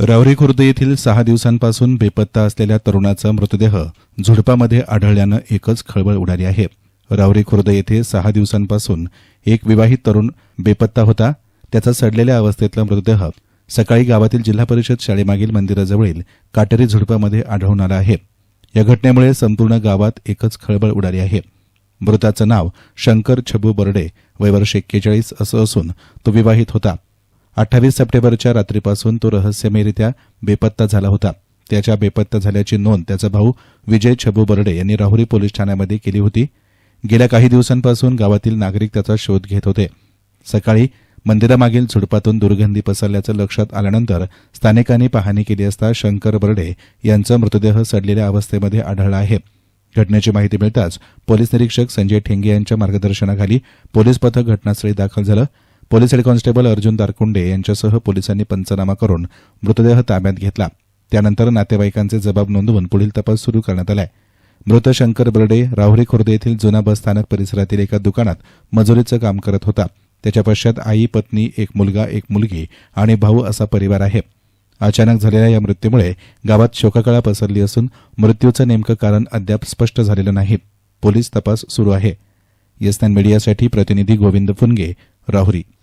रावरी खुर्द येथील सहा दिवसांपासून बेपत्ता असलेल्या तरुणाचा मृतदेह झुडपामध्ये आढळल्यानं एकच खळबळ उडाली आहे. रावरी खुर्द येथे सहा दिवसांपासून एक विवाहित तरुण बेपत्ता होता. त्याचा सडलेल्या अवस्थेतला मृतदेह सकाळी गावातील जिल्हा परिषद शाळेमागील मंदिराजवळील काटेरी झुडपामध्ये आढळून आला आहे. या घटनेमुळे संपूर्ण गावात एकच खळबळ उडाली आहे. मृताचं नाव शंकर छबू बर्डे वय वर्ष एक्केचाळीस असं असून तो विवाहित होता. अठ्ठावीस सप्टेंबरच्या रात्रीपासून तो रहस्यमयरित्या बेपत्ता झाला होता. त्याच्या बेपत्ता झाल्याची नोंद त्याचा भाऊ विजय छबू बर्डे यांनी राहुरी पोलीस ठाण्यामध्ये केली होती. गेल्या काही दिवसांपासून गावातील नागरिक त्याचा शोध घेत होते. सकाळी मंदिरामागील झुडपातून दुर्गंधी पसरल्याचं लक्षात आल्यानंतर स्थानिकांनी पाहणी केली असता शंकर बर्डे यांचा मृतदेह सडलेल्या अवस्थेमध्ये आढळला आहे. घटनेची माहिती मिळताच पोलीस निरीक्षक संजय ठेंगे यांच्या मार्गदर्शनाखाली पोलीस पथक घटनास्थळी दाखल झालं. Police head constable Arjun Darkunde यांच्यासह पोलिसांनी पंचनामा करून मृतदेह ताब्यात घेतला. त्यानंतर नातेवाईकांचे जबाब नोंदवून पुढील तपास सुरू करण्यात आलाय. मृत शंकर बर्डे राहुरी खुर्द येथील जुना बस स्थानक परिसरातील एका दुकानात मजुरीचं काम करत होता. त्याच्या पश्चात आई पत्नी एक मुलगा एक मुलगी आणि भाऊ असा परिवार आहे. अचानक झालेल्या या मृत्यूमुळे गावात शोककळा पसरली असून मृत्यूचं नेमकं कारण अद्याप स्पष्ट झालेलं नाही. पोलीस तपास सुरू आहे. येसनान मीडियासाठी प्रतिनिधी गोविंद फुनगे राहुरी.